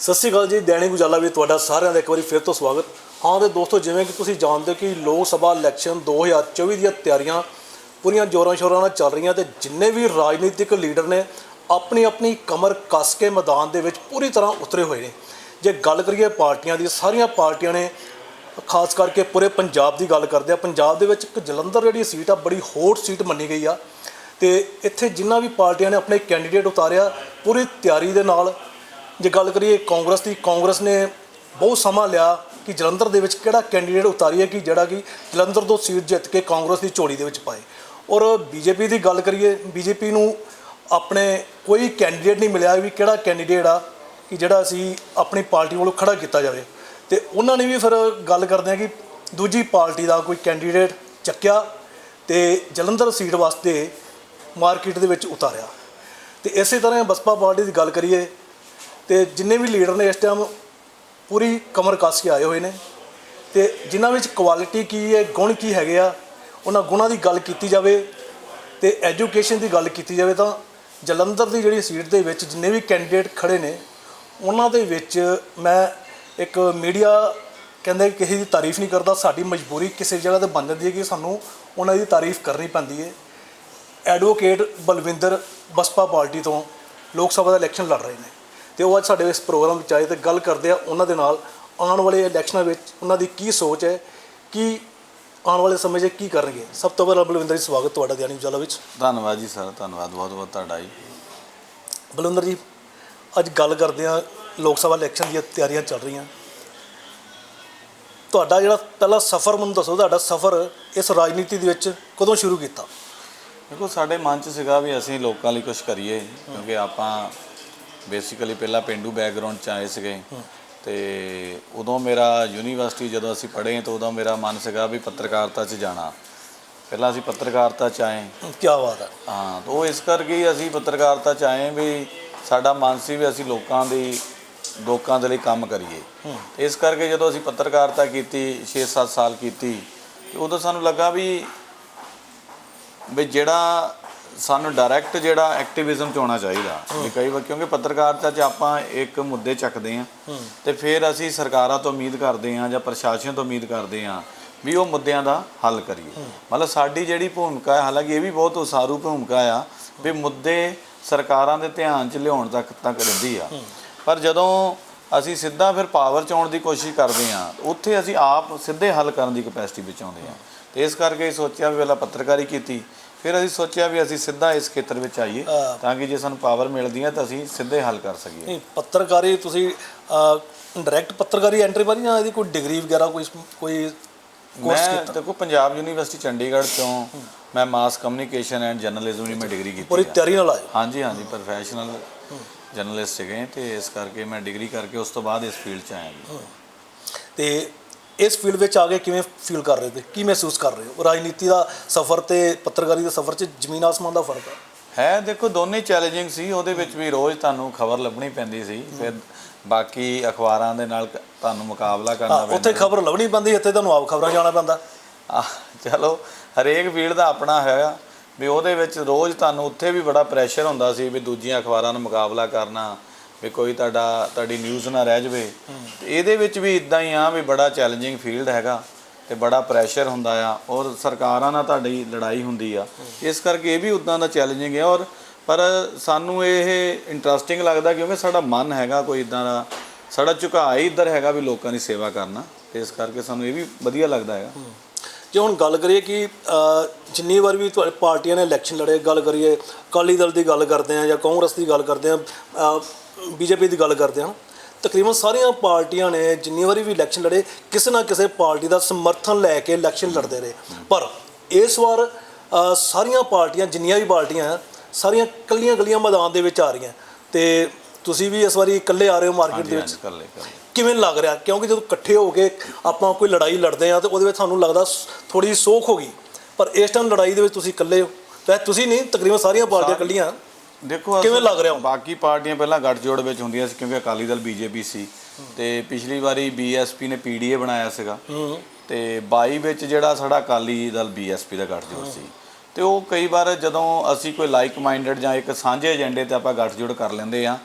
ਸਤਿ ਸ਼੍ਰੀ ਅਕਾਲ ਜੀ, ਦੈਨਿਕ ਉਜਾਲਾ ਵੀ ਤੁਹਾਡਾ ਸਾਰਿਆਂ ਦਾ ਇੱਕ ਵਾਰੀ ਫਿਰ ਤੋਂ ਸਵਾਗਤ। ਹਾਂ ਤੇ ਦੋਸਤੋ, ਜਿਵੇਂ ਕਿ ਤੁਸੀਂ ਜਾਣਦੇ ਹੋ ਕਿ ਲੋਕ ਸਭਾ ਇਲੈਕਸ਼ਨ 2024 ਦੀਆਂ ਤਿਆਰੀਆਂ ਪੂਰੀਆਂ ਜ਼ੋਰਾਂ ਸ਼ੋਰਾਂ ਨਾਲ ਚੱਲ ਰਹੀਆਂ ਤੇ ਜਿੰਨੇ ਵੀ ਰਾਜਨੀਤਿਕ ਲੀਡਰ ਨੇ ਆਪਣੀ ਆਪਣੀ ਕਮਰ ਕੱਸ ਕੇ ਮੈਦਾਨ ਦੇ ਵਿੱਚ ਪੂਰੀ ਤਰ੍ਹਾਂ ਉਤਰੇ ਹੋਏ ਨੇ। ਜੇ ਗੱਲ ਕਰੀਏ ਪਾਰਟੀਆਂ ਦੀ, ਸਾਰੀਆਂ ਪਾਰਟੀਆਂ ਨੇ, ਖਾਸ ਕਰਕੇ ਪੂਰੇ ਪੰਜਾਬ ਦੀ ਗੱਲ ਕਰਦੇ ਆ, ਪੰਜਾਬ ਦੇ ਵਿੱਚ ਇੱਕ ਜਲੰਧਰ ਜਿਹੜੀ ਸੀਟ ਆ, ਬੜੀ ਹੌਟ ਸੀਟ ਮੰਨੀ ਗਈ ਆ। ਤੇ ਇੱਥੇ ਜਿੰਨਾ ਵੀ ਪਾਰਟੀਆਂ ਨੇ ਆਪਣੇ ਕੈਂਡੀਡੇਟ ਉਤਾਰਿਆ, ਪੂਰੀ ਤਿਆਰੀ ਦੇ ਨਾਲ ਜੇ ਗੱਲ ਕਰੀਏ ਕਾਂਗਰਸ ਦੀ, ਕਾਂਗਰਸ ਨੇ ਬਹੁਤ ਸਮਾਂ ਲਿਆ ਕਿ ਜਲੰਧਰ ਦੇ ਵਿੱਚ ਕਿਹੜਾ ਕੈਂਡੀਡੇਟ ਉਤਾਰੀਏ ਕਿ ਜਿਹੜਾ ਕਿ ਜਲੰਧਰ ਤੋਂ ਸੀਟ ਜਿੱਤ ਕੇ ਕਾਂਗਰਸ ਦੀ ਝੋਲੀ ਦੇ ਵਿੱਚ ਪਾਏ। ਔਰ ਬੀਜੇਪੀ ਦੀ ਗੱਲ ਕਰੀਏ, ਬੀਜੇਪੀ ਨੂੰ ਆਪਣੇ ਕੋਈ ਕੈਂਡੀਡੇਟ ਨਹੀਂ ਮਿਲਿਆ ਵੀ ਕਿਹੜਾ ਕੈਂਡੀਡੇਟ ਆ ਕਿ ਜਿਹੜਾ ਅਸੀਂ ਆਪਣੀ ਪਾਰਟੀ ਵੱਲੋਂ ਖੜਾ ਕੀਤਾ ਜਾਵੇ। ਤੇ ਉਹਨਾਂ ਨੇ ਵੀ ਫਿਰ ਗੱਲ ਕਰਦੇ ਆ ਕਿ ਦੂਜੀ ਪਾਰਟੀ ਦਾ ਕੋਈ ਕੈਂਡੀਡੇਟ ਚੱਕਿਆ ਤੇ ਜਲੰਧਰ ਸੀਟ ਵਾਸਤੇ ਮਾਰਕੀਟ ਦੇ ਵਿੱਚ ਉਤਾਰਿਆ। ਤੇ ਇਸੇ ਤਰ੍ਹਾਂ ਬਸਪਾ ਪਾਰਟੀ ਦੀ ਗੱਲ ਕਰੀਏ ਤੇ ਜਿੰਨੇ ਵੀ ਲੀਡਰ ਨੇ ਇਸ ਟਾਈਮ ਪੂਰੀ ਕਮਰ ਕੱਸ ਕੇ ਆਏ ਹੋਏ ਨੇ ਤੇ ਜਿਨ੍ਹਾਂ ਵਿੱਚ ਕੁਆਲਿਟੀ ਕੀ ਹੈ, ਗੁਣ ਕੀ ਹੈਗੇ ਆ, ਉਹਨਾਂ ਗੁਣਾਂ ਦੀ ਗੱਲ ਕੀਤੀ ਜਾਵੇ ਤੇ ਐਜੂਕੇਸ਼ਨ ਦੀ ਗੱਲ ਕੀਤੀ ਜਾਵੇ ਤਾਂ ਜਲੰਧਰ ਦੀ ਜਿਹੜੀ ਸੀਟ ਦੇ ਵਿੱਚ ਜਿੰਨੇ ਵੀ ਕੈਂਡੀਡੇਟ ਖੜੇ ਨੇ, ਉਹਨਾਂ ਦੇ ਵਿੱਚ ਮੈਂ ਇੱਕ ਮੀਡੀਆ ਕਹਿੰਦੇ ਕਿਸੇ ਦੀ ਤਾਰੀਫ ਨਹੀਂ ਕਰਦਾ, ਸਾਡੀ ਮਜਬੂਰੀ ਕਿਸੇ ਜਗ੍ਹਾ ਤੇ ਬਣ ਜਾਂਦੀ ਹੈ ਕਿ ਸਾਨੂੰ ਉਹਨਾਂ ਦੀ ਤਾਰੀਫ ਕਰਨੀ ਪੈਂਦੀ ਹੈ। ਐਡਵੋਕੇਟ ਬਲਵਿੰਦਰ ਬਸਪਾ ਪਾਰਟੀ ਤੋਂ ਲੋਕ ਸਭਾ ਦਾ ਇਲੈਕਸ਼ਨ ਲੜ ਰਹੇ ਨੇ। ਤੇ ਉਹ ਅੱਜ ਸਾਡੇ ਇਸ ਪ੍ਰੋਗਰਾਮ ਵਿੱਚ ਆਏ ਤੇ ਗੱਲ ਕਰਦੇ ਆ ਉਹਨਾਂ ਦੇ ਨਾਲ ਆਉਣ ਵਾਲੇ ਇਲੈਕਸ਼ਨਾਂ ਵਿੱਚ ਉਹਨਾਂ ਦੀ ਕੀ ਸੋਚ ਹੈ ਕੀ ਆਉਣ ਵਾਲੇ ਸਮੇਂ 'ਚ ਕੀ ਕਰਨਗੇ। ਸਭ ਤੋਂ ਪਹਿਲਾਂ ਬਲਵਿੰਦਰ ਜੀ ਸਵਾਗਤ ਤੁਹਾਡਾ ਗਿਆਨੀ ਉਜਾਲਾ ਵਿੱਚ। ਧੰਨਵਾਦ ਜੀ ਸਰ ਧੰਨਵਾਦ ਬਹੁਤ ਬਹੁਤ ਤੁਹਾਡਾ ਜੀ। ਬਲਵਿੰਦਰ ਜੀ ਅੱਜ ਗੱਲ ਕਰਦੇ ਆ ਲੋਕ ਸਭਾ ਇਲੈਕਸ਼ਨ ਦੀਆਂ ਤਿਆਰੀਆਂ ਚੱਲ ਰਹੀਆਂ। ਤੁਹਾਡਾ ਜਿਹੜਾ ਪਹਿਲਾ ਸਫ਼ਰ ਮੈਨੂੰ ਦੱਸੋ ਤੁਹਾਡਾ ਸਫ਼ਰ ਇਸ ਰਾਜਨੀਤੀ ਦੇ ਵਿੱਚ ਕਦੋਂ ਸ਼ੁਰੂ ਕੀਤਾ? ਦੇਖੋ ਸਾਡੇ ਮਨ 'ਚ ਸੀਗਾ ਵੀ ਅਸੀਂ ਲੋਕਾਂ ਲਈ ਕੁਝ ਕਰੀਏ ਕਿਉਂਕਿ ਆਪਾਂ ਬੇਸਿਕਲੀ ਪਹਿਲਾਂ ਪਿੰਡੂ ਬੈਕਗ੍ਰਾਉਂਡ 'ਚ ਆਏ ਸੀਗੇ। ਤੇ ਉਦੋਂ ਮੇਰਾ ਯੂਨੀਵਰਸਿਟੀ ਜਦੋਂ ਅਸੀਂ ਪੜ੍ਹੇ ਤਾਂ ਉਦੋਂ ਮੇਰਾ ਮਨ ਸੀਗਾ ਵੀ ਪੱਤਰਕਾਰਤਾ 'ਚ ਜਾਣਾ। ਪਹਿਲਾਂ ਅਸੀਂ ਪੱਤਰਕਾਰਤਾ 'ਚ ਆਏ। ਕੀ ਬਾਤ ਹੈ। ਹਾਂ ਤਾਂ ਉਹ ਇਸ ਕਰਕੇ ਅਸੀਂ ਪੱਤਰਕਾਰਤਾ 'ਚ ਆਏ ਵੀ ਸਾਡਾ ਮਨ ਸੀ ਵੀ ਅਸੀਂ ਲੋਕਾਂ ਦੀ ਲੋਕਾਂ ਦੇ ਲਈ ਕੰਮ ਕਰੀਏ। ਇਸ ਕਰਕੇ ਜਦੋਂ ਅਸੀਂ ਪੱਤਰਕਾਰਤਾ ਕੀਤੀ 6-7 ਸਾਲ ਕੀਤੀ ਤੇ ਉਦੋਂ ਸਾਨੂੰ ਲੱਗਾ ਵੀ ਵੀ ਜਿਹੜਾ ਸਾਨੂੰ ਡਾਇਰੈਕਟ ਜਿਹੜਾ ਐਕਟਿਵਿਜ਼ਮ ਚ ਹੋਣਾ ਚਾਹੀਦਾ। ਵੀ ਕਈ ਵਾਰ ਕਿਉਂਕਿ ਪੱਤਰਕਾਰਤਾ 'ਚ ਆਪਾਂ ਇੱਕ ਮੁੱਦੇ ਚੱਕਦੇ ਆ ਤੇ ਫਿਰ ਅਸੀਂ ਸਰਕਾਰਾਂ ਤੋਂ ਉਮੀਦ ਕਰਦੇ ਆ ਜਾਂ ਪ੍ਰਸ਼ਾਸਨ ਤੋਂ ਉਮੀਦ ਕਰਦੇ ਆ ਵੀ ਉਹ ਮੁੱਦਿਆਂ ਦਾ ਹੱਲ ਕਰੀਏ। ਮਤਲਬ ਸਾਡੀ ਜਿਹੜੀ ਭੂਮਿਕਾ ਹੈ, ਹਾਲਾਂਕਿ ਇਹ ਵੀ ਬਹੁਤ ਉਸਾਰੂ ਭੂਮਿਕਾ ਆ, ਵੀ ਮੁੱਦੇ ਸਰਕਾਰਾਂ ਦੇ ਧਿਆਨ 'ਚ ਲਿਆਉਣ ਤੱਕ ਤੱਕ ਰਹਿੰਦੀ ਆ। ਪਰ ਜਦੋਂ ਅਸੀਂ ਸਿੱਧਾ ਫਿਰ ਪਾਵਰ 'ਚ ਆਉਣ ਦੀ ਕੋਸ਼ਿਸ਼ ਕਰਦੇ ਆ ਉੱਥੇ ਅਸੀਂ ਆਪ ਸਿੱਧੇ ਹੱਲ ਕਰਨ ਦੀ ਕਪੈਸਿਟੀ ਵਿੱਚ ਆਉਂਦੇ ਆ ਤੇ ਇਸ ਕਰਕੇ ਸੋਚਿਆ ਵੀ ਪਹਿਲਾਂ ਪੱਤਰਕਾਰੀ ਕੀਤੀ ਫਿਰ ਅਸੀਂ ਸੋਚਿਆ ਵੀ ਅਸੀਂ ਸਿੱਧਾ ਇਸ ਖੇਤਰ ਵਿੱਚ ਆਈਏ। ਤਾਂ ਕਿ ਜੇ ਸਾਨੂੰ ਪਾਵਰ ਮਿਲਦੀ ਹੈ ਤਾਂ ਅਸੀਂ ਸਿੱਧੇ ਹੱਲ ਕਰ ਸਕੀਏ। ਨਹੀਂ ਪੱਤਰਕਾਰੀ ਤੁਸੀਂ ਡਾਇਰੈਕਟ ਪੱਤਰਕਾਰੀ ਐਂਟਰੀ ਵਾਲੀ ਜਾਂ ਇਹਦੀ ਕੋਈ ਡਿਗਰੀ ਵਗੈਰਾ ਕੋਈ ਕੋਈ ਕੋਰਸ ਮੈਂ ਕੀਤਾ? ਦੇਖੋ ਪੰਜਾਬ ਯੂਨੀਵਰਸਿਟੀ ਚੰਡੀਗੜ੍ਹ ਤੋਂ ਮੈਂ ਮਾਸ ਕਮਿਊਨੀਕੇਸ਼ਨ ਐਂਡ ਜਰਨਲਿਜ਼ਮ ਦੀ ਮੈਂ ਡਿਗਰੀ ਕੀਤੀ ਪੂਰੀ ਤਿਆਰੀ ਨਾਲ ਆਏ ਹਾਂਜੀ ਹਾਂਜੀ ਪ੍ਰੋਫੈਸ਼ਨਲ ਜਰਨਲਿਸਟ ਸੀਗੇ ਤੇ ਇਸ ਕਰਕੇ ਮੈਂ ਡਿਗਰੀ ਕਰਕੇ ਉਸ ਤੋਂ ਬਾਅਦ ਇਸ ਫੀਲਡ 'ਚ ਆਇਆ ਤੇ ਇਸ ਫੀਲਡ ਵਿੱਚ ਆ ਕੇ ਕਿਵੇਂ ਫੀਲ ਕਰ ਰਹੇ ਹੋ ਕੀ ਮਹਿਸੂਸ ਕਰ ਰਹੇ ਹੋ? ਰਾਜਨੀਤੀ ਦਾ ਸਫ਼ਰ ਤੇ ਪੱਤਰਕਾਰੀ ਦੇ ਸਫ਼ਰ 'ਚ ਜ਼ਮੀਨ ਆਸਮਾਨ ਦਾ ਫ਼ਰਕ ਹੈ ਹੈ ਦੇਖੋ ਦੋਨੇ ਚੈਲੰਜਿੰਗ ਸੀ ਉਹਦੇ ਵਿੱਚ ਵੀ ਰੋਜ਼ ਤੁਹਾਨੂੰ ਖਬਰ ਲੱਭਣੀ ਪੈਂਦੀ ਸੀ ਫਿਰ ਬਾਕੀ ਅਖਬਾਰਾਂ ਦੇ ਨਾਲ ਤੁਹਾਨੂੰ ਮੁਕਾਬਲਾ ਕਰਨਾ ਹਾਂ, ਉੱਥੇ ਪੈਂਦਾ। ਖਬਰ ਲੱਭਣੀ ਪੈਂਦੀ ਇੱਥੇ ਤੁਹਾਨੂੰ ਆਪ ਖਬਰਾਂ ਜਾਣਾ ਪੈਂਦਾ। ਆਹ, ਚਲੋ ਹਰੇਕ ਫੀਲਡ ਦਾ ਆਪਣਾ ਹੈਗਾ ਵੀ ਉਹਦੇ ਵਿੱਚ ਰੋਜ਼ ਤੁਹਾਨੂੰ ਉੱਥੇ ਵੀ ਬੜਾ ਪ੍ਰੈਸ਼ਰ ਹੁੰਦਾ ਸੀ ਵੀ ਦੂਜੀਆਂ ਅਖਬਾਰਾਂ ਨਾਲ ਮੁਕਾਬਲਾ ਕਰਨਾ ਵੀ ਕੋਈ ਤੁਹਾਡਾ, ਤੁਹਾਡੀ ਨਿਊਜ਼ ਨਾ ਰਹਿ ਜਵੇ। ਤੇ ਇਹਦੇ ਵਿੱਚ ਵੀ ਇਦਾਂ ਹੀ ਆ ਵੀ ਬੜਾ ਚੈਲੰਜਿੰਗ ਫੀਲਡ ਹੈਗਾ ਤੇ ਬੜਾ ਪ੍ਰੈਸ਼ਰ ਹੁੰਦਾ ਆ ਔਰ ਸਰਕਾਰਾਂ ਨਾਲ ਤੁਹਾਡੀ ਲੜਾਈ ਹੁੰਦੀ ਆ। ਇਸ ਕਰਕੇ ਇਹ ਵੀ ਉਦਾਂ ਦਾ ਚੈਲੰਜਿੰਗ ਹੈ ਔਰ ਪਰ ਸਾਨੂੰ ਇਹ ਇੰਟਰਸਟਿੰਗ ਲੱਗਦਾ ਕਿਉਂਕਿ ਸਾਡਾ ਮਨ ਹੈਗਾ ਕੋਈ ਇਦਾਂ ਦਾ, ਸਾਡਾ ਝੁਕਾਅ ਹੀ ਇੱਧਰ ਹੈਗਾ ਵੀ ਲੋਕਾਂ ਦੀ ਸੇਵਾ ਕਰਨਾ ਤੇ ਇਸ ਕਰਕੇ ਸਾਨੂੰ ਇਹ ਵੀ ਵਧੀਆ ਲੱਗਦਾ ਹੈਗਾ। ਜੇ ਹੁਣ ਗੱਲ ਕਰੀਏ ਕਿ ਜਿੰਨੀ ਵਾਰ ਵੀ ਤੁਹਾਡੇ ਪਾਰਟੀਆਂ ਨੇ ਇਲੈਕਸ਼ਨ ਲੜੇ, ਗੱਲ ਕਰੀਏ ਅਕਾਲੀ ਦਲ ਦੀ ਗੱਲ ਕਰਦੇ ਆ ਜਾਂ ਕਾਂਗਰਸ ਦੀ ਗੱਲ ਕਰਦੇ ਆ ਬੀਜੇਪੀ ਦੀ ਗੱਲ ਕਰਦੇ ਆ ਤਕਰੀਬਨ ਸਾਰੀਆਂ ਪਾਰਟੀਆਂ ਨੇ ਜਿੰਨੀ ਵਾਰੀ ਵੀ ਇਲੈਕਸ਼ਨ ਲੜੇ ਕਿਸੇ ਨਾ ਕਿਸੇ ਪਾਰਟੀ ਦਾ ਸਮਰਥਨ ਲੈ ਕੇ ਇਲੈਕਸ਼ਨ ਲੜਦੇ ਰਹੇ। ਪਰ ਇਸ ਵਾਰ ਅ, ਸਾਰੀਆਂ ਪਾਰਟੀਆਂ ਜਿੰਨੀਆਂ ਵੀ ਪਾਰਟੀਆਂ ਆ ਸਾਰੀਆਂ ਕੱਲੀਆਂ ਕੱਲੀਆਂ ਮੈਦਾਨ ਦੇ ਵਿੱਚ ਆ ਰਹੀਆਂ। ਤੇ ਤੁਸੀਂ ਵੀ ਇਸ ਵਾਰੀ ਇਕੱਲੇ ਆ ਰਹੇ ਹੋ ਮਾਰਕੀਟ ਦੇ ਵਿੱਚ? ਕਰ ਲੈ ਕਰ ਲੈ ਕਿਵੇਂ ਲੱਗ ਰਿਹਾ? ਕਿਉਂਕਿ ਜਦੋਂ ਇਕੱਠੇ ਹੋ ਕੇ ਆਪਾਂ ਕੋਈ ਲੜਾਈ ਲੜਦੇ ਆ ਤੇ ਉਹਦੇ ਵਿੱਚ ਸਾਨੂੰ ਲੱਗਦਾ ਥੋੜੀ ਸੋਖ ਹੋ ਗਈ। ਪਰ ਇਸ ਟਾਈਮ ਲੜਾਈ ਦੇ ਵਿੱਚ ਤੁਸੀਂ ਇਕੱਲੇ ਹੋ। ਵੈਸੇ ਤੁਸੀਂ ਨਹੀਂ ਤਕਰੀਬਨ ਸਾਰੀਆਂ ਪਾਰਟੀਆਂ ਇਕੱਲੀਆਂ। ਦੇਖੋ ਕਿਵੇਂ ਲੱਗ ਰਿਹਾ? ਬਾਕੀ ਪਾਰਟੀਆਂ ਪਹਿਲਾਂ ਗੱਠਜੋੜ ਵਿੱਚ ਹੁੰਦੀਆਂ ਸੀ ਕਿਉਂਕਿ ਅਕਾਲੀ ਦਲ ਬੀਜੇਪੀ ਸੀ। ਤੇ ਪਿਛਲੀ ਵਾਰੀ ਬੀਐਸਪੀ ਨੇ ਪੀਡੀਏ ਬਣਾਇਆ ਸੀਗਾ। ਤੇ 22 ਵਿੱਚ ਜਿਹੜਾ ਸਾਡਾ ਅਕਾਲੀ ਦਲ ਬੀਐਸਪੀ ਦਾ ਗੱਠਜੋੜ ਸੀ। ਤੇ ਉਹ ਕਈ ਵਾਰ ਜਦੋਂ ਅਸੀਂ ਕੋਈ ਲਾਈਕ ਮਾਈਂਡਡ ਜਾਂ ਇੱਕ ਸਾਂਝੇ ਏਜੰਡੇ ਤੇ ਆਪਾਂ ਗੱਠਜੋੜ ਕਰ ਲੈਂਦੇ ਆ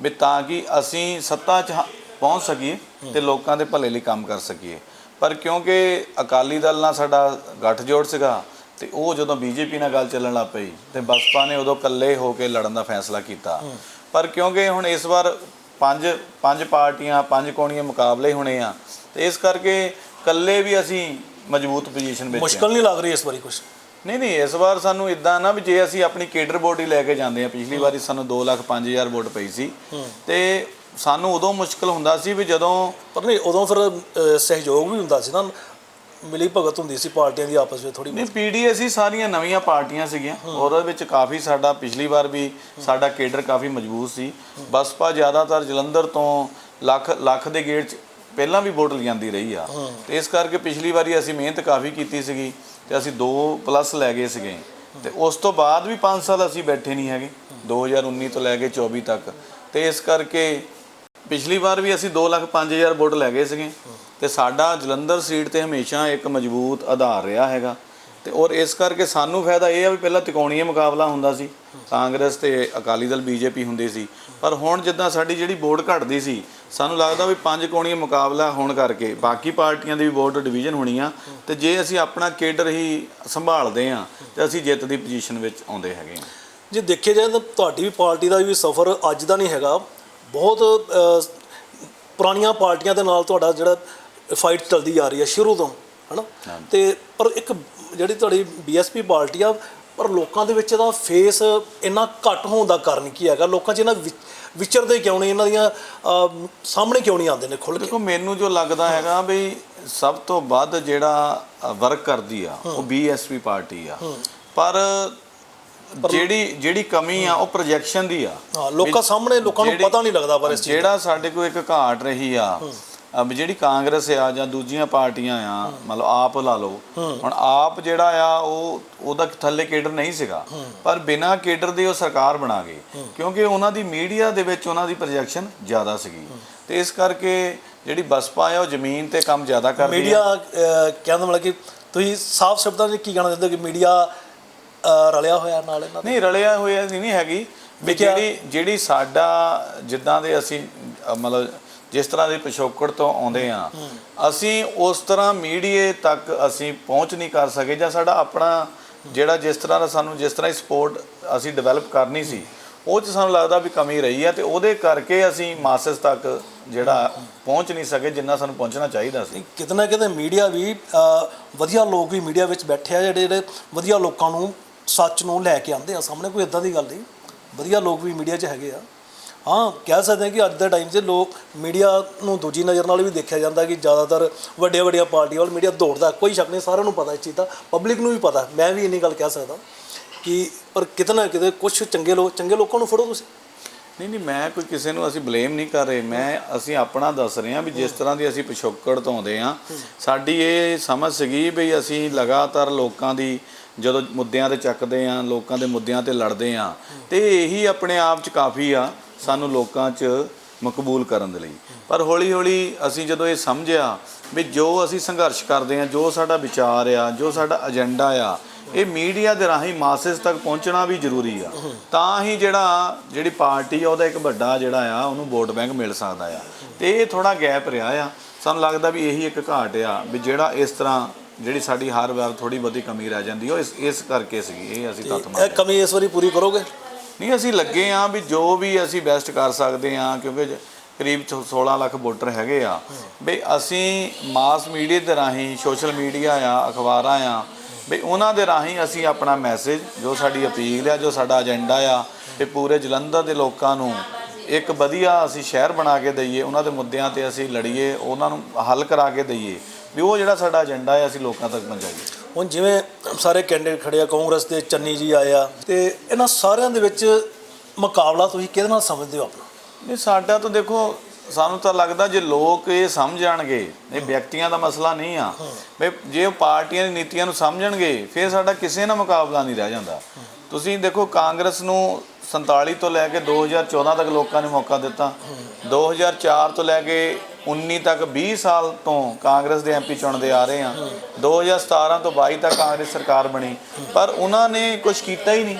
ਵੀ ਤਾਂ ਕਿ ਅਸੀਂ ਸੱਤਾ 'ਚ ਪਹੁੰਚ ਸਕੀਏ ਤੇ ਲੋਕਾਂ ਦੇ ਭਲੇ ਲਈ ਕੰਮ ਕਰ ਸਕੀਏ। ਪਰ ਕਿਉਂਕਿ ਅਕਾਲੀ ਦਲ ਨਾਲ ਸਾਡਾ ਗੱਠਜੋੜ ਸੀਗਾ ਤੇ ਉਹ ਜਦੋਂ ਬੀਜੇਪੀ ਨਾਲ ਗੱਲ ਚੱਲਣ ਲੱਗ ਪਈ ਤੇ ਬਸਪਾ ਨੇ ਉਦੋਂ ਇਕੱਲੇ ਹੋ ਕੇ ਲੜਨ ਦਾ ਫੈਸਲਾ ਕੀਤਾ। ਪਰ ਕਿਉਂਕਿ ਹੁਣ ਇਸ ਵਾਰ ਪੰਜ ਪੰਜ ਪਾਰਟੀਆਂ ਪੰਜ ਕੋਣੀਆਂ ਮੁਕਾਬਲੇ ਹੋਣੇ ਆ ਤੇ ਇਸ ਕਰਕੇ ਇਕੱਲੇ ਵੀ ਅਸੀਂ ਮਜ਼ਬੂਤ ਪੋਜੀਸ਼ਨ ਵਿੱਚ। ਮੁਸ਼ਕਲ ਨਹੀਂ ਲੱਗ ਰਹੀ ਇਸ ਵਾਰੀ ਕੁਝ ਨਹੀਂ ਨਹੀਂ ਇਸ ਵਾਰ ਸਾਨੂੰ ਇਦਾਂ ਨਾ ਵੀ ਜੇ ਅਸੀਂ ਆਪਣੀ ਕੇਡਰ ਬੋਡੀ ਲੈ ਕੇ ਜਾਂਦੇ ਆ ਪਿਛਲੀ ਵਾਰੀ ਸਾਨੂੰ 2 ਲੱਖ 5000 ਵੋਟ ਪਈ ਸੀ। ਤੇ ਸਾਨੂੰ ਉਦੋਂ ਮੁਸ਼ਕਲ ਹੁੰਦਾ ਸੀ ਵੀ ਜਦੋਂ ਪਰ ਨਹੀਂ ਉਦੋਂ ਫਿਰ ਸਹਿਯੋਗ ਵੀ ਹੁੰਦਾ ਸੀ ਨਾ। ਮਿਲੀ ਭਗਤ ਹੁੰਦੀ ਸੀ ਪਾਰਟੀਆਂ ਦੀ ਆਪਸ ਵਿੱਚ ਥੋੜੀ ਨਹੀਂ ਪੀਡੀਐਸ ਸਾਰੀਆਂ ਨਵੀਆਂ ਪਾਰਟੀਆਂ ਸੀਗੀਆਂ। ਉਹਦੇ ਵਿੱਚ ਕਾਫੀ ਸਾਡਾ ਪਿਛਲੀ ਵਾਰ ਵੀ ਸਾਡਾ ਕੇਡਰ ਕਾਫੀ ਮਜ਼ਬੂਤ ਸੀ। ਬਸਪਾ ਜ਼ਿਆਦਾਤਰ ਜਲੰਧਰ ਤੋਂ ਲੱਖ ਲੱਖ ਦੇ ਗੇਟ 'ਚ ਪਹਿਲਾਂ ਵੀ ਵੋਟ ਲਿਆਂਦੀ ਰਹੀ ਆ। ਤੇ ਇਸ ਕਰਕੇ ਪਿਛਲੀ ਵਾਰੀ ਅਸੀਂ ਮਿਹਨਤ ਕਾਫੀ ਕੀਤੀ ਸੀਗੀ ਤੇ ਅਸੀਂ 2 ਪਲੱਸ ਲੈ ਗਏ ਸੀਗੇ। ਤੇ ਉਸ ਤੋਂ ਬਾਅਦ ਵੀ 5 ਸਾਲ ਅਸੀਂ ਬੈਠੇ ਨਹੀਂ ਹੈਗੇ। 2019 ਤੋਂ ਲੈ ਕੇ 24 ਤੱਕ। ਤੇ ਇਸ ਕਰਕੇ ਪਿਛਲੀ ਵਾਰ ਵੀ ਅਸੀਂ 2 ਲੱਖ 5000 ਵੋਟ ਲੈ ਗਏ ਸੀਗੇ ਤੇ ਸਾਡਾ ਜਲੰਧਰ ਸੀਟ ਤੇ ਹਮੇਸ਼ਾ ਇੱਕ ਮਜ਼ਬੂਤ ਆਧਾਰ ਰਿਹਾ ਹੈਗਾ। ਤੇ ਔਰ ਇਸ ਕਰਕੇ ਸਾਨੂੰ ਫਾਇਦਾ ਇਹ ਆ ਵੀ ਪਹਿਲਾਂ ਤਿਕੋਣੀਏ ਮੁਕਾਬਲਾ ਹੁੰਦਾ ਸੀ, ਕਾਂਗਰਸ ਤੇ ਅਕਾਲੀ ਦਲ, ਬੀਜੇਪੀ ਹੁੰਦੀ ਸੀ। ਪਰ ਹੁਣ ਜਿੱਦਾਂ ਸਾਡੀ ਜਿਹੜੀ ਵੋਟ ਘਟਦੀ ਸੀ, ਸਾਨੂੰ ਲੱਗਦਾ ਵੀ ਪੰਜ ਕੋਣੀਏ ਮੁਕਾਬਲਾ ਹੋਣ ਕਰਕੇ ਬਾਕੀ ਪਾਰਟੀਆਂ ਦੀ ਵੀ ਵੋਟ ਡਿਵੀਜ਼ਨ ਹੋਣੀ ਆ ਤੇ ਜੇ ਅਸੀਂ ਆਪਣਾ ਕੇਡਰ ਹੀ ਸੰਭਾਲਦੇ ਆ, ਤੇ ਅਸੀਂ ਜਿੱਤ ਦੀ ਪੋਜੀਸ਼ਨ ਵਿੱਚ ਆਉਂਦੇ ਹੈਗੇ ਆ। ਜੇ ਦੇਖਿਆ ਜਾਏ ਤਾਂ ਤੁਹਾਡੀ ਵੀ ਪਾਰਟੀ ਦਾ ਵੀ ਸਫ਼ਰ ਅੱਜ ਦਾ ਨਹੀਂ ਹੈਗਾ। ਬਹੁਤ ਪੁਰਾਣੀਆਂ ਪਾਰਟੀਆਂ ਦੇ ਨਾਲ ਤੁਹਾਡਾ ਜਿਹੜਾ ਫਾਈਟ ਚੱਲਦੀ ਆ ਰਹੀ ਹੈ ਸ਼ੁਰੂ ਤੋਂ ਹਨਾ? ਤੇ ਪਰ ਇੱਕ ਜਿਹੜੀ ਤੁਹਾਡੀ ਬੀਐਸਪੀ ਪਾਰਟੀ ਆ ਪਰ ਲੋਕਾਂ ਦੇ ਵਿੱਚ ਇਹਦਾ ਫੇਸ ਇੰਨਾ ਘੱਟ ਹੋਣ ਦਾ ਕਾਰਨ ਕੀ ਹੈਗਾ? ਲੋਕਾਂ 'ਚ ਇਹਨਾਂ ਵਿਚਰਦੇ ਕਿਉਂ ਨਹੀਂ ਇਹਨਾਂ ਦੀਆਂ ਸਾਹਮਣੇ ਕਿਉਂ ਨਹੀਂ ਆਉਂਦੇ ਨੇ ਖੁੱਲ੍ਹ ਕੇ? ਦੇਖੋ ਮੈਨੂੰ ਜੋ ਲੱਗਦਾ ਹੈਗਾ ਵੀ ਸਭ ਤੋਂ ਵੱਧ ਜਿਹੜਾ ਵਰਕ ਕਰਦੀ ਆ ਉਹ ਬੀਐਸਪੀ ਪਾਰਟੀ ਆ। ਪਰ ਜਿਹੜੀ ਜਿਹੜੀ ਕਮੀ ਆ ਉਹ ਪ੍ਰੋਜੈਕਸ਼ਨ ਦੀ ਆ। ਹਾਂ ਲੋਕਾਂ ਸਾਹਮਣੇ ਲੋਕਾਂ ਨੂੰ ਪਤਾ ਨਹੀਂ ਲੱਗਦਾ ਪਰ ਇਸ ਚੀਜ਼ ਜਿਹੜਾ ਸਾਡੇ ਕੋਲ ਇੱਕ ਘਾਟ ਰਹੀ ਆ ਅਬ ਜਿਹੜੀ ਕਾਂਗਰਸ ਆ ਜਾਂ ਦੂਜੀਆਂ ਪਾਰਟੀਆਂ ਆ ਮਤਲਬ ਆਪ ਲਾ ਲਓ ਹੁਣ ਆਪ ਜਿਹੜਾ ਆ ਉਹ ਉਹਦਾ ਥੱਲੇ ਕੇਡਰ ਨਹੀਂ ਸੀਗਾ। ਪਰ ਬਿਨਾਂ ਕੇਡਰ ਦੇ ਉਹ ਸਰਕਾਰ ਬਣਾ ਗਏ। ਕਿਉਂਕਿ ਉਹਨਾਂ ਦੀ ਮੀਡੀਆ ਦੇ ਵਿੱਚ ਉਹਨਾਂ ਦੀ ਪ੍ਰੋਜੈਕਸ਼ਨ ਜ਼ਿਆਦਾ ਸੀਗੀ। ਤੇ ਇਸ ਕਰਕੇ ਜਿਹੜੀ ਬਸਪਾ ਆ ਉਹ ਜ਼ਮੀਨ ਤੇ ਕੰਮ ਜ਼ਿਆਦਾ ਕਰਦੀ ਆ। ਮੀਡੀਆ ਅਹ, ਕਹਿਣ ਦਾ ਮਤਲਬ ਕਿ ਤੁਸੀਂ ਸਾਫ਼ ਸ਼ਬਦਾਂ ਵਿੱਚ ਕੀ ਕਹਿਣਾ ਚਾਹੁੰਦੇ ਹੋ ਕਿ ਮੀਡੀਆ ਅਹ, ਰਲਿਆ ਹੋਇਆ ਨਾਲ ਇਹਨਾਂ ਦੇ? ਨਹੀਂ ਰਲਿਆ ਹੋਇਆ ਨਹੀਂ ਨਹੀਂ ਹੈਗੀ ਵੀ ਜਿਹੜੀ ਜਿਹੜੀ ਸਾਡਾ ਜਿੱਦਾਂ ਦੇ ਅਸੀਂ ਅ, ਮਤਲਬ ਜਿਸ ਤਰ੍ਹਾਂ ਦੇ ਪਿਛੋਕੜ ਤੋਂ ਆਉਂਦੇ ਆ ਅਸੀਂ ਉਸ ਤਰ੍ਹਾਂ ਮੀਡੀਏ ਤੱਕ ਅਸੀਂ ਪਹੁੰਚ ਨਹੀਂ ਕਰ ਸਕੇ ਜਾਂ ਸਾਡਾ ਆਪਣਾ ਜਿਹੜਾ ਜਿਸ ਤਰ੍ਹਾਂ ਦਾ ਸਾਨੂੰ ਜਿਸ ਤਰ੍ਹਾਂ ਦੀ ਸਪੋਰਟ ਅਸੀਂ ਡਿਵੈਲਪ ਕਰਨੀ ਸੀ ਉਹ ਚ ਸਾਨੂੰ ਲੱਗਦਾ ਵੀ ਕਮੀ ਰਹੀ ਹੈ ਤੇ ਉਹਦੇ ਕਰਕੇ ਅਸੀਂ ਮਾਸਸ ਤੱਕ ਜਿਹੜਾ ਪਹੁੰਚ ਨਹੀਂ ਸਕੇ ਜਿੰਨਾ ਸਾਨੂੰ ਪਹੁੰਚਣਾ ਚਾਹੀਦਾ ਸੀ। ਕਿਤੇ ਨਾ ਕਿਤੇ ਮੀਡੀਆ ਵੀ ਅਹ, ਵਧੀਆ ਲੋਕ ਵੀ ਮੀਡੀਆ ਵਿੱਚ ਬੈਠੇ ਆ ਜਿਹੜੇ ਜਿਹੜੇ ਵਧੀਆ ਲੋਕਾਂ ਨੂੰ ਸੱਚ ਨੂੰ ਲੈ ਕੇ ਆਉਂਦੇ ਆ, ਸਾਹਮਣੇ ਕੋਈ ਇਦਾਂ ਦੀ ਗੱਲ ਨਹੀਂ। ਵਧੀਆ ਲੋਕ ਵੀ ਮੀਡੀਆ 'ਚ ਹੈਗੇ ਆ। ਹਾਂ, ਕਹਿ ਸਕਦੇ ਹਾਂ ਕਿ ਅੱਜ ਦੇ ਟਾਈਮ 'ਚ ਲੋਕ ਮੀਡੀਆ ਨੂੰ ਦੂਜੀ ਨਜ਼ਰ ਨਾਲ ਵੀ ਦੇਖਿਆ ਜਾਂਦਾ ਕਿ ਜ਼ਿਆਦਾਤਰ ਵੱਡੀਆਂ ਵੱਡੀਆਂ ਪਾਰਟੀਆਂ ਵੱਲ ਮੀਡੀਆ ਦੌੜਦਾ, ਕੋਈ ਸ਼ੱਕ ਨਹੀਂ, ਸਾਰਿਆਂ ਨੂੰ ਪਤਾ ਇਸ ਚੀਜ਼ ਦਾ ਪਬਲਿਕ ਨੂੰ ਵੀ ਪਤਾ। ਮੈਂ ਵੀ ਇੰਨੀ ਗੱਲ ਕਹਿ ਸਕਦਾ ਕਿ ਪਰ ਕਿਤੇ ਨਾ ਕਿਤੇ ਕੁਝ ਚੰਗੇ ਲੋਕ, ਚੰਗੇ ਲੋਕਾਂ ਨੂੰ ਫੜੋ ਤੁਸੀਂ। ਨਹੀਂ ਨਹੀਂ, ਮੈਂ ਕੋਈ ਕਿਸੇ ਨੂੰ ਅਸੀਂ ਬਲੇਮ ਨਹੀਂ ਕਰ ਰਹੇ। ਮੈਂ, ਅਸੀਂ ਆਪਣਾ ਦੱਸ ਰਹੇ ਹਾਂ ਵੀ ਜਿਸ ਤਰ੍ਹਾਂ ਦੀ ਅਸੀਂ ਪਿਛੋਕੜ ਤੋਂ ਆਉਂਦੇ ਹਾਂ, ਸਾਡੀ ਇਹ ਸਮਝ ਸੀਗੀ ਵੀ ਅਸੀਂ ਲਗਾਤਾਰ ਲੋਕਾਂ ਦੀ ਜਦੋਂ ਮੁੱਦਿਆਂ ਤੇ ਚੱਕਦੇ ਆ ਲੋਕਾਂ ਦੇ ਮੁੱਦਿਆਂ ਤੇ ਲੜਦੇ ਆ ਤੇ ਇਹੀ ਆਪਣੇ ਆਪ 'ਚ ਕਾਫੀ ਆ ਸਾਨੂੰ ਲੋਕਾਂ 'ਚ ਮਕਬੂਲ ਕਰਨ ਦੇ ਲਈ। ਪਰ ਹੌਲੀ ਹੌਲੀ ਅਸੀਂ ਜਦੋਂ ਇਹ ਸਮਝਿਆ ਵੀ ਜੋ ਅਸੀਂ ਸੰਘਰਸ਼ ਕਰਦੇ ਆ ਜੋ ਸਾਡਾ ਵਿਚਾਰ ਆ, ਜੋ ਸਾਡਾ ਏਜੰਡਾ ਆ ਇਹ ਮੀਡੀਆ ਦੇ ਰਾਹੀਂ ਮਾਸਸ ਤੱਕ ਪਹੁੰਚਣਾ ਵੀ ਜ਼ਰੂਰੀ ਆ। ਤਾਂ ਹੀ ਜਿਹੜਾ ਜਿਹੜੀ ਪਾਰਟੀ ਆ ਉਹਦਾ ਇੱਕ ਵੱਡਾ ਜਿਹੜਾ ਆ ਉਹਨੂੰ ਵੋਟ ਬੈਂਕ ਮਿਲ ਸਕਦਾ ਆ। ਤੇ ਇਹ ਥੋੜਾ ਗੈਪ ਰਿਹਾ ਆ। ਸਾਨੂੰ ਲੱਗਦਾ ਵੀ ਇਹੀ ਇੱਕ ਘਾਟ ਆ ਵੀ ਜਿਹੜਾ ਇਸ ਤਰ੍ਹਾਂ ਜਿਹੜੀ ਸਾਡੀ ਹਰ ਵਾਰ ਥੋੜੀ ਬਹੁਤੀ ਕਮੀ ਰਹਿ ਜਾਂਦੀ ਉਹ ਇਸ ਇਸ ਕਰਕੇ ਸੀਗੀ। ਇਹ ਅਸੀਂ ਤੱਤ ਇਹ ਮੰਨਦੇ ਕਮੀ ਇਸ ਵਾਰੀ ਪੂਰੀ ਕਰੋਗੇ? ਨਹੀਂ ਅਸੀਂ ਲੱਗੇ ਆ ਵੀ ਜੋ ਵੀ ਅਸੀਂ ਬੈਸਟ ਕਰ ਸਕਦੇ ਆ ਕਿਉਂਕਿ ਜ- ਕਰੀਬ ਛ- 16 ਲੱਖ ਵੋਟਰ ਹੈਗੇ ਆ। ਵੀ ਅਸੀਂ ਮਾਸ ਮੀਡੀਆ ਦੇ ਰਾਹੀਂ ਸੋਸ਼ਲ ਮੀਡੀਆ ਆ ਅਖਬਾਰਾਂ ਆ ਵੀ ਉਹਨਾਂ ਦੇ ਰਾਹੀਂ ਅਸੀਂ ਆਪਣਾ ਮੈਸੇਜ ਜੋ ਸਾਡੀ ਅਪੀਲ ਆ ਜੋ ਸਾਡਾ ਏਜੰਡਾ ਆ ਤੇ ਪੂਰੇ ਜਲੰਧਰ ਦੇ ਲੋਕਾਂ ਨੂੰ ਇੱਕ ਵਧੀਆ ਅਸੀਂ ਸ਼ਹਿਰ ਬਣਾ ਕੇ ਦਈਏ ਉਹਨਾਂ ਦੇ ਮੁੱਦਿਆਂ ਤੇ ਅਸੀਂ ਲੜੀਏ ਉਹਨਾਂ ਨੂੰ ਹੱਲ ਕਰਾ ਕੇ ਦਈਏ ਵੀ ਉਹ ਜਿਹੜਾ ਸਾਡਾ ਏਜੰਡਾ ਹੈ ਅਸੀਂ ਲੋਕਾਂ ਤੱਕ ਪਹੁੰਚਾਈਏ। ਹੁਣ ਜਿਵੇਂ ਸਾਰੇ ਕੈਂਡੀਡੇਟ ਖੜੇ ਆ ਕਾਂਗਰਸ ਦੇ ਚੰਨੀ ਜੀ ਆਏ ਆ ਤੇ ਇਹਨਾਂ ਸਾਰਿਆਂ ਦੇ ਵਿੱਚ ਮੁਕਾਬਲਾ ਤੁਸੀਂ ਕਿਹਦੇ ਨਾਲ ਸਮਝਦੇ ਹੋ ਆਪਣਾ? ਨਹੀਂ ਸਾਡਾ ਤਾਂ ਦੇਖੋ ਸਾਨੂੰ ਤਾਂ ਲੱਗਦਾ ਜੇ ਲੋਕ ਇਹ ਸਮਝਣਗੇ ਇਹ ਵਿਅਕਤੀਆਂ ਦਾ ਮਸਲਾ ਨਹੀਂ ਆ ਵੀ ਜੇ ਉਹ ਪਾਰਟੀਆਂ ਦੀ ਨੀਤੀਆਂ ਨੂੰ ਸਮਝਣਗੇ ਫਿਰ ਸਾਡਾ ਕਿਸੇ ਨਾਲ ਮੁਕਾਬਲਾ ਨਹੀਂ ਰਹਿ ਜਾਂਦਾ। ਤੁਸੀਂ ਦੇਖੋ ਕਾਂਗਰਸ ਨੂੰ 47 ਤੋਂ ਲੈ ਕੇ 2014 ਤੱਕ ਲੋਕਾਂ ਨੇ ਮੌਕਾ ਦਿੱਤਾ। 2004 ਤੋਂ ਲੈ ਕੇ 19 ਤੱਕ 20 ਸਾਲ ਤੋਂ ਕਾਂਗਰਸ ਦੇ ਐਮਪੀ ਚੁਣਦੇ ਆ ਰਹੇ ਆ। 2017 ਤੋਂ 22 ਤੱਕ ਕਾਂਗਰਸ ਸਰਕਾਰ ਬਣੀ। ਪਰ ਉਹਨਾਂ ਨੇ ਕੁਝ ਕੀਤਾ ਹੀ ਨਹੀਂ।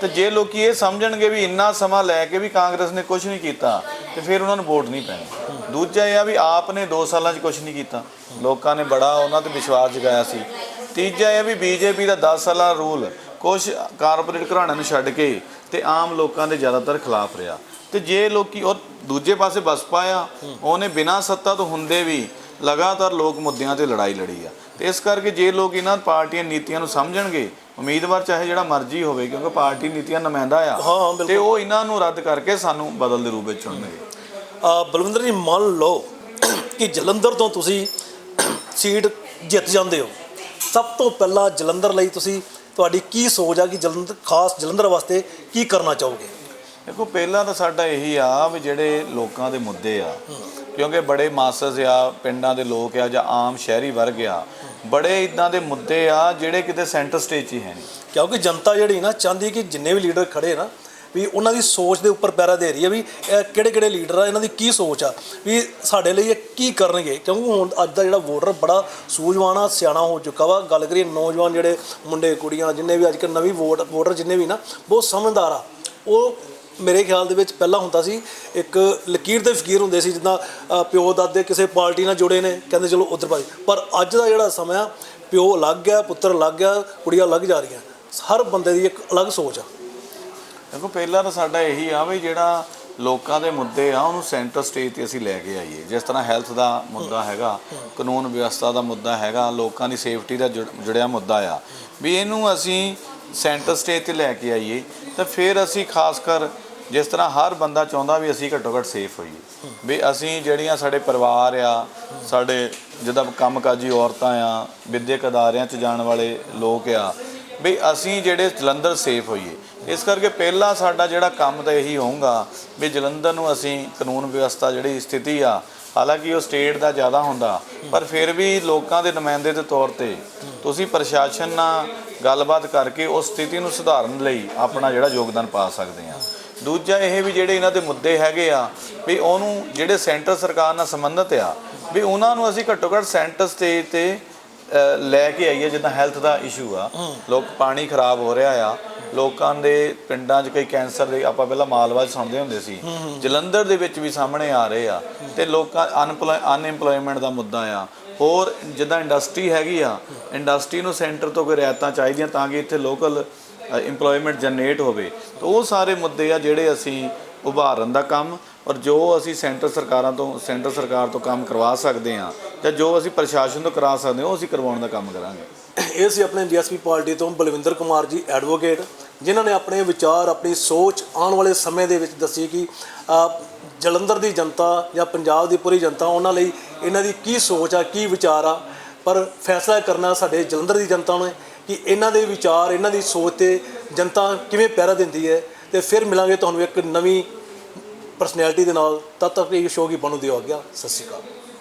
ਤੇ ਜੇ ਲੋਕੀ ਇਹ ਸਮਝਣਗੇ ਵੀ ਇੰਨਾ ਸਮਾਂ ਲੈ ਕੇ ਵੀ ਕਾਂਗਰਸ ਨੇ ਕੁਝ ਨਹੀਂ ਕੀਤਾ ਤੇ ਫਿਰ ਉਹਨਾਂ ਨੂੰ ਵੋਟ ਨਹੀਂ ਪੈਣੀ। ਦੂਜਾ ਇਹ ਆ ਵੀ ਆਪ ਨੇ 2 ਸਾਲਾਂ 'ਚ ਕੁਝ ਨਹੀਂ ਕੀਤਾ। ਲੋਕਾਂ ਨੇ ਬੜਾ ਉਹਨਾਂ ਤੇ ਵਿਸ਼ਵਾਸ ਜਗਾਇਆ ਸੀ। ਤੀਜਾ ਇਹ ਆ ਵੀ ਬੀਜੇਪੀ ਦਾ 10 ਸਾਲਾਂ ਰੂਲ ਕੁਝ ਕਾਰਪੋਰੇਟ ਘਰਾਣਿਆਂ ਨੂੰ ਛੱਡ ਕੇ ਤੇ ਆਮ ਲੋਕਾਂ ਦੇ ਜ਼ਿਆਦਾਤਰ ਖਿਲਾਫ ਰਿਹਾ। ਤੇ ਜੇ ਲੋਕੀ ਉਹ ਦੂਜੇ ਪਾਸੇ ਬਸਪਾ ਆ, ਉਹਨੇ ਬਿਨਾਂ ਸੱਤਾ ਤੋਂ ਹੁੰਦੇ ਵੀ ਲਗਾਤਾਰ ਲੋਕ ਮੁੱਦਿਆਂ ਤੇ ਲੜਾਈ ਲੜੀ ਆ। ਤੇ ਇਸ ਕਰਕੇ ਜੇ ਲੋਕ ਇਹਨਾਂ ਪਾਰਟੀਆਂ ਨੀਤੀਆਂ ਨੂੰ ਸਮਝਣਗੇ ਉਮੀਦਵਾਰ ਚਾਹੇ ਜਿਹੜਾ ਮਰਜ਼ੀ ਹੋਵੇ ਕਿਉਂਕਿ ਪਾਰਟੀ ਨੀਤੀਆਂ ਨੁਮਾਇੰਦਾ ਆ। ਤੇ ਉਹ ਇਹਨਾਂ ਨੂੰ ਰੱਦ ਕਰਕੇ ਸਾਨੂੰ ਬਦਲ ਦੇ ਰੂਪ ਵਿੱਚ ਚੁਣਨਗੇ। ਬਲਵਿੰਦਰ ਜੀ ਮੰਨ ਲਓ ਕਿ ਜਲੰਧਰ ਤੋਂ ਤੁਸੀਂ ਸੀਟ ਜਿੱਤ ਜਾਂਦੇ ਹੋ। ਸਭ ਤੋਂ ਪਹਿਲਾਂ ਜਲੰਧਰ ਲਈ ਤੁਸੀਂ ਤੁਹਾਡੀ ਕੀ ਸੋਚ ਆ ਕਿ ਜਲੰਧਰ ਖਾਸ ਜਲੰਧਰ ਵਾਸਤੇ ਕੀ ਕਰਨਾ ਚਾਹੋਗੇ? ਦੇਖੋ ਪਹਿਲਾਂ ਤਾਂ ਸਾਡਾ ਇਹੀ ਆ ਵੀ ਜਿਹੜੇ ਲੋਕਾਂ ਦੇ ਮੁੱਦੇ ਆ ਕਿਉਂਕਿ ਬੜੇ ਮਾਸਸ ਆ, ਪਿੰਡਾਂ ਦੇ ਲੋਕ ਆ ਜਾਂ ਆਮ ਸ਼ਹਿਰੀ ਵਰਗ ਆ, ਬੜੇ ਇਦਾਂ ਦੇ ਮੁੱਦੇ ਆ ਜਿਹੜੇ ਕਿਤੇ ਸੈਂਟਰ ਸਟੇਜ 'ਚ ਹੀ ਹੈ ਨਹੀਂ। ਕਿਉਂਕਿ ਜਨਤਾ ਜਿਹੜੀ ਨਾ ਚਾਹੁੰਦੀ ਕਿ ਜਿੰਨੇ ਵੀ ਲੀਡਰ ਖੜੇ ਨਾ, ਵੀ ਉਹਨਾਂ ਦੀ ਸੋਚ ਦੇ ਉੱਪਰ ਪੈਰਾ ਦੇ ਰਹੀ ਹੈ ਵੀ ਕਿਹੜੇ ਕਿਹੜੇ ਲੀਡਰ ਆ, ਇਹਨਾਂ ਦੀ ਕੀ ਸੋਚ ਆ, ਵੀ ਸਾਡੇ ਲਈ ਇਹ ਕੀ ਕਰਨਗੇ। ਕਿਉਂਕਿ ਹੁਣ ਅੱਜ ਦਾ ਜਿਹੜਾ ਵੋਟਰ ਬੜਾ ਸੂਝਵਾਨ ਆ, ਸਿਆਣਾ ਹੋ ਚੁੱਕਾ ਵਾ। ਗੱਲ ਕਰੀਏ ਨੌਜਵਾਨ ਜਿਹੜੇ ਮੁੰਡੇ, ਕੁੜੀਆਂ, ਜਿੰਨੇ ਵੀ ਅੱਜ ਕੱਲ੍ਹ ਨਵੀਂ ਵੋਟ, ਵੋਟਰ ਜਿੰਨੇ ਵੀ ਨਾ, ਬਹੁਤ ਸਮਝਦਾਰ ਆ। ਉਹ ਮੇਰੇ ਖਿਆਲ ਦੇ ਵਿੱਚ ਪਹਿਲਾਂ ਹੁੰਦਾ ਸੀ, ਇੱਕ ਲਕੀਰ ਦੇ ਫਕੀਰ ਹੁੰਦੇ ਸੀ, ਜਿੱਦਾਂ ਪਿਓ ਦਾਦੇ ਕਿਸੇ ਪਾਰਟੀ ਨਾਲ ਜੁੜੇ ਨੇ, ਕਹਿੰਦੇ ਚਲੋ ਉਧਰ ਭਾਈ ਪਰ ਅੱਜ ਦਾ ਜਿਹੜਾ ਸਮਾਂ ਆ, ਪਿਓ ਅਲੱਗ ਗਿਆ ਪੁੱਤਰ ਅਲੱਗ ਗਿਆ ਕੁੜੀਆਂ ਅਲੱਗ ਜਾ ਰਹੀਆਂ। ਹਰ ਬੰਦੇ ਦੀ ਇੱਕ ਅਲੱਗ ਸੋਚ ਆ। ਦੇਖੋ, ਪਹਿਲਾਂ ਤਾਂ ਸਾਡਾ ਇਹੀ ਆ ਵੀ ਜਿਹੜਾ ਲੋਕਾਂ ਦੇ ਮੁੱਦੇ ਆ, ਉਹਨੂੰ ਸੈਂਟਰ ਸਟੇਜ ਤੇ ਅਸੀਂ ਲੈ ਕੇ ਆਈਏ। ਜਿਸ ਤਰ੍ਹਾਂ ਹੈਲਥ ਦਾ ਮੁੱਦਾ ਹੈਗਾ, ਕਾਨੂੰਨ ਵਿਵਸਥਾ ਦਾ ਮੁੱਦਾ ਹੈਗਾ, ਲੋਕਾਂ ਦੀ ਸੇਫਟੀ ਦਾ ਜੁੜ- ਜੁੜਿਆ ਮੁੱਦਾ ਆ। ਵੀ ਇਹਨੂੰ ਅਸੀਂ ਸੈਂਟਰ ਸਟੇਜ ਤੇ ਲੈ ਕੇ ਆਈਏ, ਤਾਂ ਫਿਰ ਅਸੀਂ ਖਾਸ ਕਰ ਜਿਸ ਤਰ੍ਹਾਂ ਹਰ ਬੰਦਾ ਚਾਹੁੰਦਾ ਵੀ ਅਸੀਂ ਘੱਟੋ ਘੱਟ ਸੇਫ ਹੋਈਏ। ਵੀ ਅਸੀਂ ਜਿਹੜੀਆਂ ਸਾਡੇ ਪਰਿਵਾਰ ਆ, ਸਾਡੇ ਜਿੱਦਾਂ ਕੰਮਕਾਜੀ ਔਰਤਾਂ ਆ, ਵਿਦਿਅਕ ਅਦਾਰਿਆਂ 'ਚ ਜਾਣ ਵਾਲੇ ਲੋਕ ਆ, ਵੀ ਅਸੀਂ ਜਿਹੜੇ ਜਲੰਧਰ ਸੇਫ ਹੋਈਏ। ਇਸ ਕਰਕੇ ਪਹਿਲਾ ਸਾਡਾ ਜਿਹੜਾ ਕੰਮ ਤਾਂ ਇਹੀ ਹੋਊਗਾ ਵੀ ਜਲੰਧਰ ਨੂੰ ਅਸੀਂ ਕਾਨੂੰਨ ਵਿਵਸਥਾ ਜਿਹੜੀ ਸਥਿਤੀ ਆ, ਹਾਲਾਂਕਿ ਉਹ ਸਟੇਟ ਦਾ ਜ਼ਿਆਦਾ ਹੁੰਦਾ, ਪਰ ਫਿਰ ਵੀ ਲੋਕਾਂ ਦੇ ਨੁਮਾਇੰਦੇ ਦੇ ਤੌਰ ਤੇ ਤੁਸੀਂ ਪ੍ਰਸ਼ਾਸਨ ਨਾਲ ਗੱਲਬਾਤ ਕਰਕੇ ਉਸ ਸਥਿਤੀ ਨੂੰ ਸੁਧਾਰਨ ਲਈ ਆਪਣਾ ਜਿਹੜਾ ਯੋਗਦਾਨ ਪਾ ਸਕਦੇ ਆ। ਦੂਜਾ ਇਹ ਵੀ ਜਿਹੜੇ ਇਹਨਾਂ ਦੇ ਮੁੱਦੇ ਹੈਗੇ ਆ ਵੀ ਉਹਨੂੰ ਜਿਹੜੇ ਸੈਂਟਰ ਸਰਕਾਰ ਨਾਲ ਸੰਬੰਧਿਤ ਆ ਵੀ ਉਹਨਾਂ ਨੂੰ ਅਸੀਂ ਘੱਟੋ ਘੱਟ ਸੈਂਟਰ ਸਟੇਜ ਤੇ ਲੈ ਕੇ ਆਈਏ ਜਿੱਦਾਂ ਹੈਲਥ ਦਾ ਇਸ਼ੂ ਆ। ਲੋਕ ਪਾਣੀ ਖਰਾਬ ਹੋ ਰਿਹਾ ਆ। ਲੋਕਾਂ ਦੇ ਪਿੰਡਾਂ 'ਚ ਕਈ ਕੈਂਸਰ ਦੇ ਆਪਾਂ ਪਹਿਲਾਂ ਮਾਲਵਾ 'ਚ ਸੁਣਦੇ ਹੁੰਦੇ ਸੀ। ਜਲੰਧਰ ਦੇ ਵਿੱਚ ਵੀ ਸਾਹਮਣੇ ਆ ਰਹੇ ਆ ਤੇ ਲੋਕਾਂ ਅਨਐਮਪਲੋਇਮੈਂਟ ਦਾ ਮੁੱਦਾ ਆ। ਹੋਰ ਜਿੱਦਾਂ ਇੰਡਸਟਰੀ ਹੈਗੀ ਆ ਇੰਡਸਟਰੀ ਨੂੰ ਸੈਂਟਰ ਤੋਂ ਕੋਈ ਰਿਆਇਤਾਂ ਚਾਹੀਦੀਆਂ ਤਾਂ ਕਿ ਇੱਥੇ ਲੋਕਲ ਇੰਪਲੋਇਮੈਂਟ ਜਨਰੇਟ ਹੋਵੇ, ਤਾਂ ਉਹ ਸਾਰੇ ਮੁੱਦੇ ਆ ਜਿਹੜੇ ਅਸੀਂ ਉਭਾਰਨ ਦਾ ਕੰਮ ਔਰ ਜੋ ਅਸੀਂ ਸੈਂਟਰ ਸਰਕਾਰਾਂ ਤੋਂ, ਸੈਂਟਰ ਸਰਕਾਰ ਤੋਂ ਕੰਮ ਕਰਵਾ ਸਕਦੇ ਹਾਂ ਜਾਂ ਜੋ ਅਸੀਂ ਪ੍ਰਸ਼ਾਸਨ ਤੋਂ ਕਰਾ ਸਕਦੇ ਹਾਂ, ਉਹ ਅਸੀਂ ਕਰਵਾਉਣ ਦਾ ਕੰਮ ਕਰਾਂਗੇ। ਇਹ ਸੀ ਆਪਣੇ ਬੀਐਸਪੀ ਪਾਰਟੀ ਤੋਂ ਬਲਵਿੰਦਰ ਕੁਮਾਰ ਜੀ ਐਡਵੋਕੇਟ ਜਿਨ੍ਹਾਂ ਨੇ ਆਪਣੇ ਵਿਚਾਰ, ਆਪਣੀ ਸੋਚ ਆਉਣ ਵਾਲੇ ਸਮੇਂ ਦੇ ਵਿੱਚ ਦੱਸੀ ਕਿ ਜਲੰਧਰ ਦੀ ਜਨਤਾ ਜਾਂ ਪੰਜਾਬ ਦੀ ਪੂਰੀ ਜਨਤਾ ਉਹਨਾਂ ਲਈ ਇਹਨਾਂ ਦੀ ਕੀ ਸੋਚ ਆ, ਕੀ ਵਿਚਾਰ ਆ, ਪਰ ਫੈਸਲਾ ਕਰਨਾ ਸਾਡੇ ਜਲੰਧਰ ਦੀ ਜਨਤਾ ਨੂੰ ਕਿ ਇਹਨਾਂ ਦੇ ਵਿਚਾਰ, ਇਹਨਾਂ ਦੀ ਸੋਚ ਤੇ ਜਨਤਾ ਕਿਵੇਂ ਪਹਿਰਾ ਦਿੰਦੀ ਹੈ ਤੇ ਫਿਰ ਮਿਲਾਂਗੇ ਤੁਹਾਨੂੰ ਇੱਕ ਨਵੀਂ ਪਰਸਨੈਲਿਟੀ ਦੇ ਨਾਲ। ਤਦ ਤੱਕ ਇਹ ਸ਼ੋਅ ਕੀ ਬਣੂ ਦਿਓ ਆ ਗਿਆ ਸਤਿ ਸ਼੍ਰੀ ਅਕਾਲ।